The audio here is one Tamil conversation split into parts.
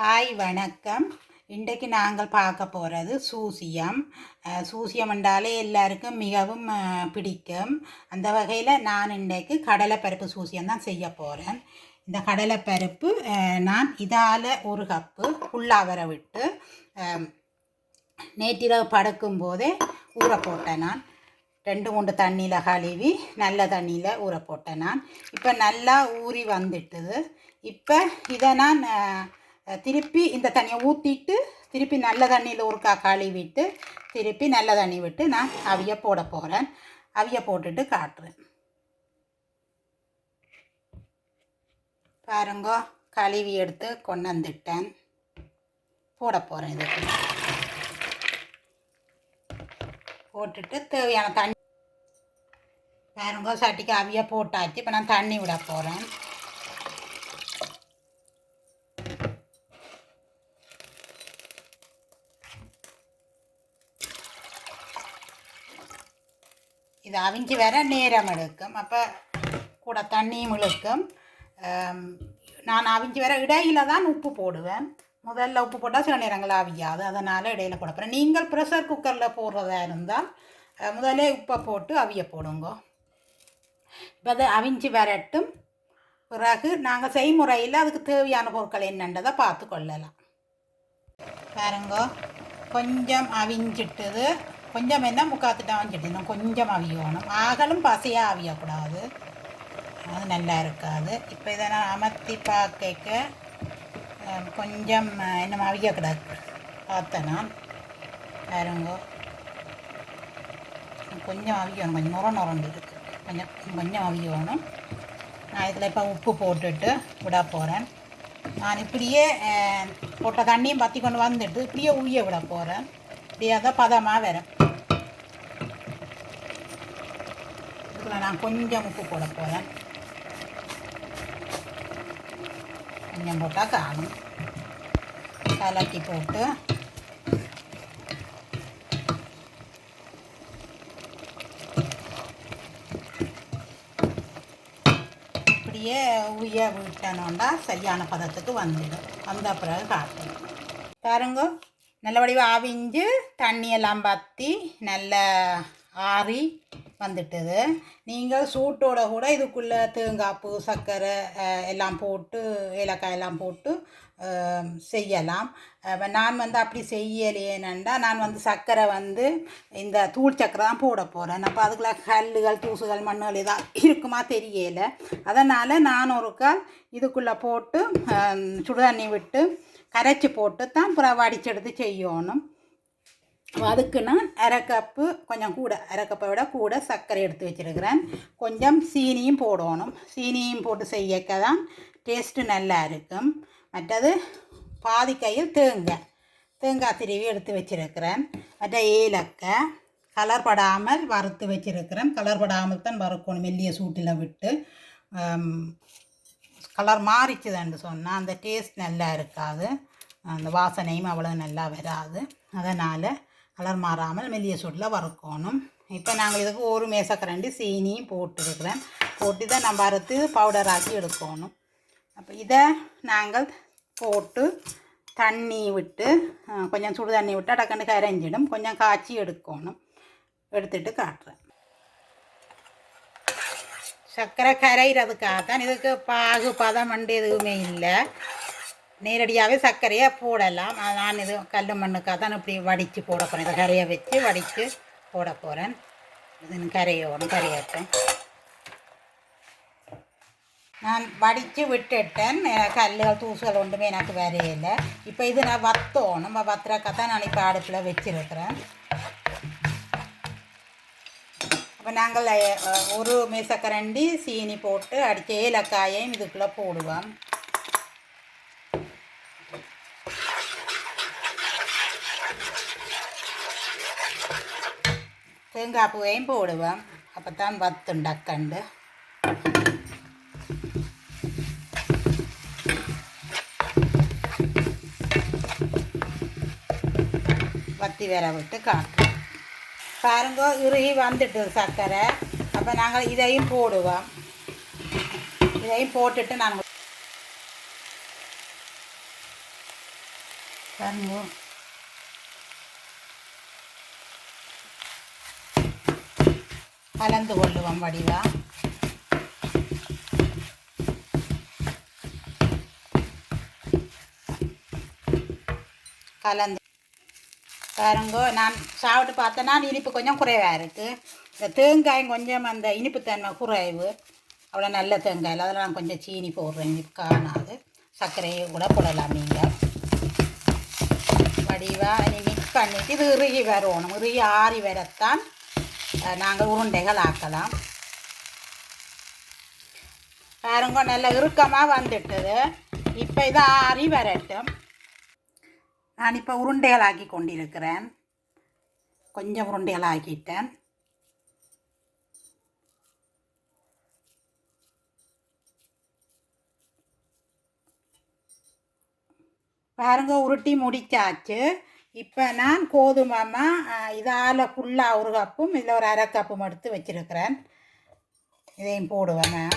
ஹாய் வணக்கம். இன்றைக்கு நாங்கள் பார்க்க போகிறது சூசியம். சூசியம் என்றாலே எல்லாருக்கும் மிகவும் பிடிக்கும். அந்த வகையில் நான் இன்றைக்கு கடலைப்பருப்பு சூசியம் தான் செய்ய போகிறேன் இந்த கடலைப்பருப்பு நான் இதால் ஒரு கப்பு புல்லாவரை விட்டு நேற்றிரவு படுக்கும் போதே ஊற போட்டேன் நான். ரெண்டு மூணு தண்ணியில் கழுவி நல்ல தண்ணியில் ஊற போட்டேன் நான். இப்போ நல்லா ஊறி வந்துட்டுது. இப்போ இதை நான் திருப்பி இந்த தண்ணியை ஊற்றிட்டு திருப்பி நல்ல தண்ணியில் ஒருக்கா கழுவிட்டு திருப்பி நல்ல தண்ணி விட்டு நான் அவிய போட போகிறேன் அவிய போட்டுட்டு காட்டுறேன். பாருங்க கழுவி எடுத்து கொண்டு வந்துட்டேன். போட போகிறேன் இதுக்கு போட்டுட்டு தேவையான தண்ணி பாருங்க சட்டிக்கு அவிய போட்டாச்சு. இப்போ நான் தண்ணி விட போகிறேன் அவிஞ்சி வர நேரம் எடுக்கும் அப்போ கூட தண்ணியும் இழுக்கும் நான் அவிஞ்சி வர இடையில தான் உப்பு போடுவேன் முதல்ல உப்பு போட்டால் சில நேரங்கள் அவியாது அதனால் இடையில போட போகிறேன் நீங்கள் ப்ரெஷர் குக்கரில் போடுறதா இருந்தால் முதலே உப்பை போட்டு அவிய போடுங்க இப்போ அது அவிஞ்சி வரட்டும் பிறகு நாங்கள் செய்முறையில் அதுக்கு தேவையான பொருட்கள் என்னன்றதை பார்த்து கொள்ளலாம் பாருங்க கொஞ்சம் அவிஞ்சிட்டுது கொஞ்சம் என்ன முக்காத்துட்டு அவிஞ்சிட்டு கொஞ்சம் அவியணும் ஆகலும் பசையாக அவியக்கூடாது. அது நல்லா இருக்காது. இப்போ இதை நான் அமர்த்தி பார்க்க கொஞ்சம் என்ன அவிய கிடக்கு பார்த்தேன் நான். பாருங்க. கொஞ்சம் அவியணும் கொஞ்சம் நுர நுரண்டு இருக்கு. கொஞ்சம் கொஞ்சம் அவியணும் நான் இதில் இப்போ உப்பு போட்டுட்டு விட போகிறேன் நான் இப்படியே போட்ட தண்ணியும் பற்றி கொண்டு வந்துட்டு இப்படியே உய்ய விட போகிறேன் இப்படியே தான் பதமாக வரும். இதில் நான் கொஞ்சம் உப்பு போட போகிறேன் கொஞ்சம் போட்டால் காணும் கலக்கி போட்டு. அப்படியே உய விட்டனோண்டா சரியான பதத்துக்கு வந்துடும். வந்த பிறகு காட்டணும் பாருங்க நல்ல வடிவாக ஆவிஞ்சு தண்ணியெல்லாம் பற்றி நல்ல ஆறி வந்துட்டது. நீங்கள் சூட்டோட கூட இதுக்குள்ளே தேங்காய்ப்பு சர்க்கரை எல்லாம் போட்டு ஏலக்காய் எல்லாம் போட்டு செய்யலாம். நான் வந்து அப்படி செய்யலையேனண்டா நான் வந்து சர்க்கரை வந்து இந்த தூள் சர்க்கரை தான் போட போகிறேன் அப்போ அதுக்குள்ள கல்லுகள் தூசுகள் மண்ணுகள் இதாக இருக்குமா தெரியல. அதனால் நான் ஒரு கால் இதுக்குள்ளே போட்டு சுடுதண்ணி விட்டு கரைச்சி போட்டு தான் அப்புறம் வடிச்செடுத்து செய்யணும். அதுக்கு நான் அரை கப்பு கொஞ்சம் கூட அரை கப்பை விட கூட சர்க்கரை எடுத்து வச்சுருக்கிறேன். கொஞ்சம் சீனியும் போடணும். சீனியும் போட்டு செய்யக்க தான் டேஸ்ட்டு நல்லா இருக்கும். மற்றது பாதி கையில் தேங்காய். தேங்காய் திருவி எடுத்து வச்சுருக்கிறேன். மற்ற ஏலக்காய். கலர் படாமல் வறுத்து வச்சுருக்கிறேன். கலர் படாமல் தான் வறுக்கணும். மெல்லிய சூட்டில் விட்டு. கலர் மாறிச்சுதுன்னு சொன்னால் அந்த டேஸ்ட் நல்லா இருக்காது. அந்த வாசனையும் அவ்வளோ நல்லா வராது. அதனால் கலர் மாறாமல் மெல்லிய சூட்டில் வறுக்கணும். இப்போ நாங்கள் இதுக்கு ஒரு மேசக்கரண்டி சீனியும் போட்டுருக்குறேன் போட்டு இதை நம்ம அறுத்து பவுடர் ஆக்கி எடுக்கணும். அப்போ இதை நாங்கள் போட்டு தண்ணி விட்டு கொஞ்சம் சுடு தண்ணி விட்டு அடக்கண்டு கரைஞ்சிடும். கொஞ்சம் காய்ச்சி எடுக்கணும். எடுத்துட்டு காட்டுறேன். சர்க்கரை கரைகிறதுக்காக தான் இதுக்கு பாகு பதம் மண்டு எதுவுமே இல்லை. நேரடியாகவே சர்க்கரையை போடலாம். நான் இது கல் மண்ணுக்காக தான் இப்படி வடித்து போட போகிறேன் இதை கரையை வச்சு வடித்து போட போகிறேன் இது கரையோடும் கரையாட்டேன் நான் வடித்து விட்டுட்டேன். கல்லுகள் தூசுகள் ஒன்றுமே எனக்கு வரையில. இப்போ இது நான் வத்தோணும். நம்ம வத்துறக்கா தான் நான் இப்போ அடுப்பில் வச்சுருக்கிறேன். அப்போ நாங்கள் ஒரு மேசக்கரண்டி சீனி போட்டு அடித்த ஏலக்காயையும் இதுக்குள்ளே போடுவோம். தேங்காய் பூவையும் போடுவோம் அப்போ தான் வத்தும் டக்கண்டு வத்தி வேற விட்டு காட்டுறோம் பாருங்க இறுகி வந்துட்டு சர்க்கரை அப்போ நாங்கள் இதையும் போடுவோம் இதையும் போட்டுட்டு நாங்கள் பாருங்க கலந்து கொள்ளுவோம் வடிவா. கலந்து. பாருங்கோ நான் சாப்பிட்டு பார்த்தேன்னா இனிப்பு கொஞ்சம் குறைவாக இருக்குது இந்த தேங்காயும் கொஞ்சம் அந்த இனிப்புத்தன்மை குறைவு. அவ்வளோ நல்ல தேங்காயில் அதில் நான் கொஞ்சம் சீனி போடுறேன். இனிப்பு காணாது. சர்க்கரையை கூட போடலாம் நீங்கள் வடிவாக நீ மிக்ஸ் பண்ணிவிட்டு இது இறுகி வரணும். இறுகி ஆறி வரத்தான் நாங்கள் உருண்டைகள் ஆக்கலாம். பாருங்க நல்ல இறுக்கமாக வந்துட்டது. இப்போ இது ஆறி வரட்டும். நான் இப்போ உருண்டைகள் ஆக்கி கொண்டிருக்கிறேன். கொஞ்சம் உருண்டைகள் ஆக்கிட்டேன் பாருங்க உருட்டி முடிச்சாச்சு. இப்போ நான் கோதுமாமா இதால் ஃபுல்லாக ஒரு கப்பும் இதில் ஒரு அரை கப்பும் எடுத்து வச்சுருக்கிறேன். இதையும் போடுவேன் நான்.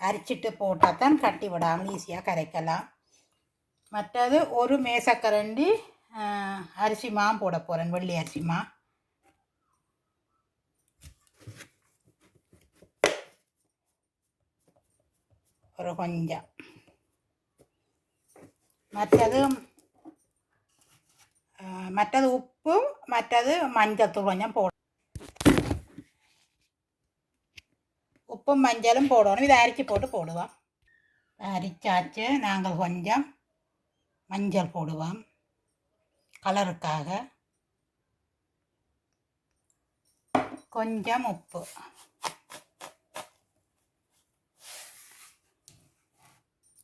அரிச்சிட்டு போட்டால் தான் கட்டி விடாமல் ஈஸியாக கரைக்கலாம். மற்றது ஒரு மேசக்கரண்டி ஆஹ், அரிசி மாவு போட போகிறேன் வெள்ளி அரிசி மா ஒரு கொஞ்சம். மற்றது ஆஹ், மற்றது உப்பு மற்றது மஞ்சத்தூள் கொஞ்சம் போட உப்பும் மஞ்சளும் போடணும் இதை அரிச்சு போட்டு போடுவோம் அரிச்சாச்சு நாங்கள் கொஞ்சம் மஞ்சள் போடுவோம் கலருக்காக கொஞ்சம் உப்பு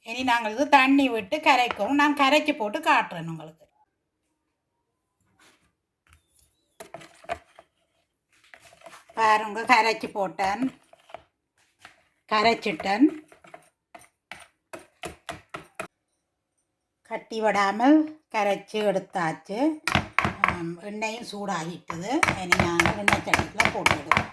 இனி நாங்கள் இது தண்ணி விட்டு கரைக்கணும் நான் கரைச்சி போட்டு காட்டுறேன் உங்களுக்கு பாருங்க கரைச்சி போட்டேன். கரைச்சிட்டேன். கட்டி விடாமல் கரைச்சி எடுத்தாச்சு. எண்ணெயும் சூடாகிட்டது. இனி நாங்கள் எண்ணெய் சட்டியில் போட்டுவிடுவோம்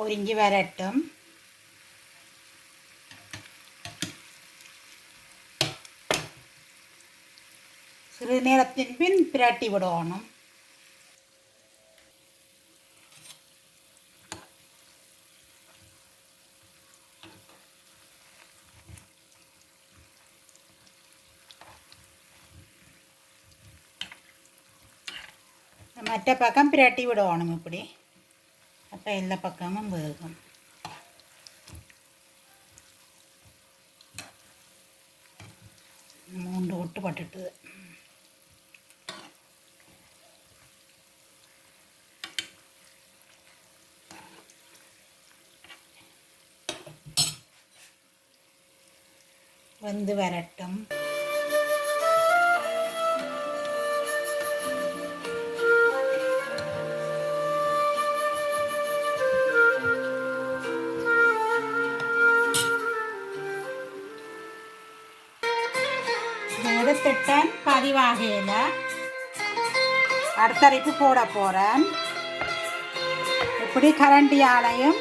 പൊരിഞ്ഞ് വരട്ടും സിറുനേരത്തിന് പിൻ പുരട്ടി വിടണം മറ്റേ പക്കം പുരട്ടി വിടണം ഇപ്പിടി அப்போ எல்லா பக்கமும் வேகும் மூன்று ஒட்டு பட்டுட்டு வந்து வரட்டும் வறுத்துட்டேன் பதிவாகையில் அடுத்தரைக்கு போட போகிறேன் இப்படி கரண்டியாலையும்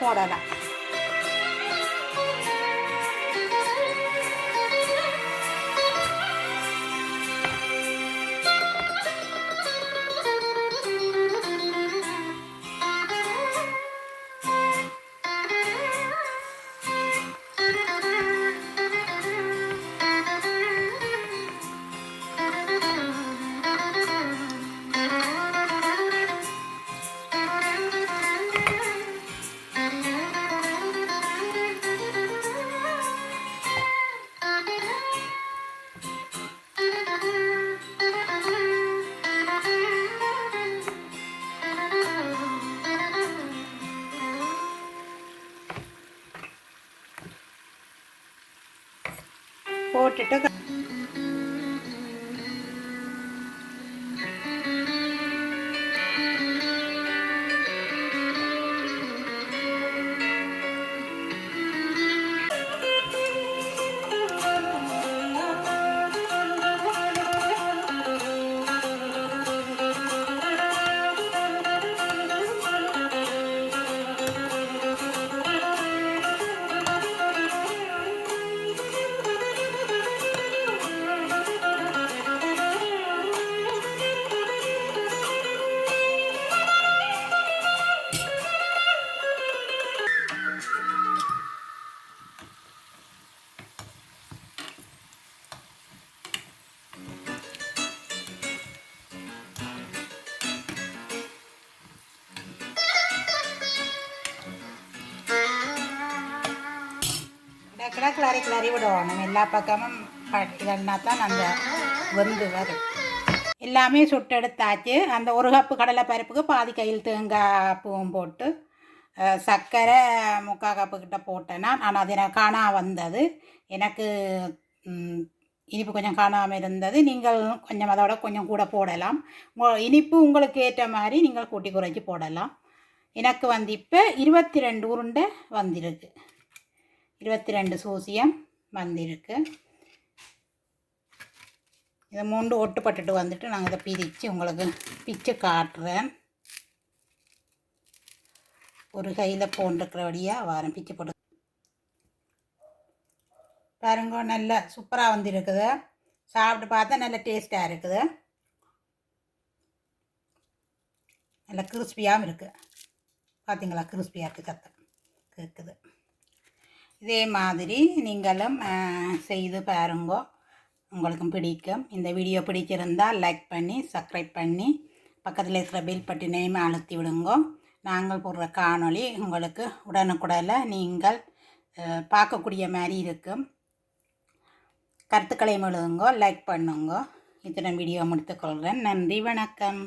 போடலாம். போட்டுட்டு க- கிளறி கிளறி விடுவோம். நம்ம எல்லா பக்கமும் ப- இல்லைன்னா தான் அந்த வெந்து வரும். எல்லாமே சுட்டெடுத்தாச்சு. அந்த ஒரு கப்பு கடலை பருப்புக்கு பாதி கையில் தேங்காய் பூவும் போட்டு சர்க்கரை முக்கால் கப்பு கிட்ட போட்டேன்னா நான் அது எனக்கு காணா வந்தது. எனக்கு இனிப்பு கொஞ்சம் காணாமல் இருந்தது. நீங்கள் கொஞ்சம் அதோட கொஞ்சம் கூட போடலாம். இனிப்பு உங்களுக்கு ஏற்ற மாதிரி நீங்கள் கூட்டி குறைச்சி போடலாம். எனக்கு வந்து இப்போ இருபத்தி ரெண்டு உருண்டை வந்திருக்கு. இருபத்தி ரெண்டு சூசியம் வந்திருக்கு. இதை மூண்டு ஒட்டுப்பட்டுட்டு வந்துட்டு நாங்கள் இதை பிரித்து உங்களுக்கு பிச்சு காட்டுறேன். ஒரு கையில் போட்டுருக்கிறபடியாக வாரம் பிச்சு போட்டு பாருங்க நல்ல சூப்பராக வந்திருக்குது. சாப்பிட்டு பார்த்தா நல்ல டேஸ்ட்டாக இருக்குது. நல்ல கிறிஸ்பியாகவும் இருக்குது பார்த்தீங்களா கிறிஸ்பியாக இருக்குது சத்தம். கேட்குது இதே மாதிரி நீங்களும் செய்து பாருங்கோ. உங்களுக்கும் பிடிக்கும். இந்த வீடியோ பிடிச்சிருந்தால் லைக் பண்ணி சப்ஸ்கிரைப் பண்ணி பக்கத்தில் இருக்கிற பெல் பட்டினையும் அழுத்தி விடுங்கோ. நாங்கள் போடுற காணொளி உங்களுக்கு உடனுக்குடனில் நீங்கள் பார்க்கக்கூடிய மாதிரி இருக்கும். கருத்துக்களை எழுதுங்க லைக் பண்ணுங்க. இத்தனை வீடியோ முடித்துக்கொள்கிறேன் நன்றி வணக்கம்.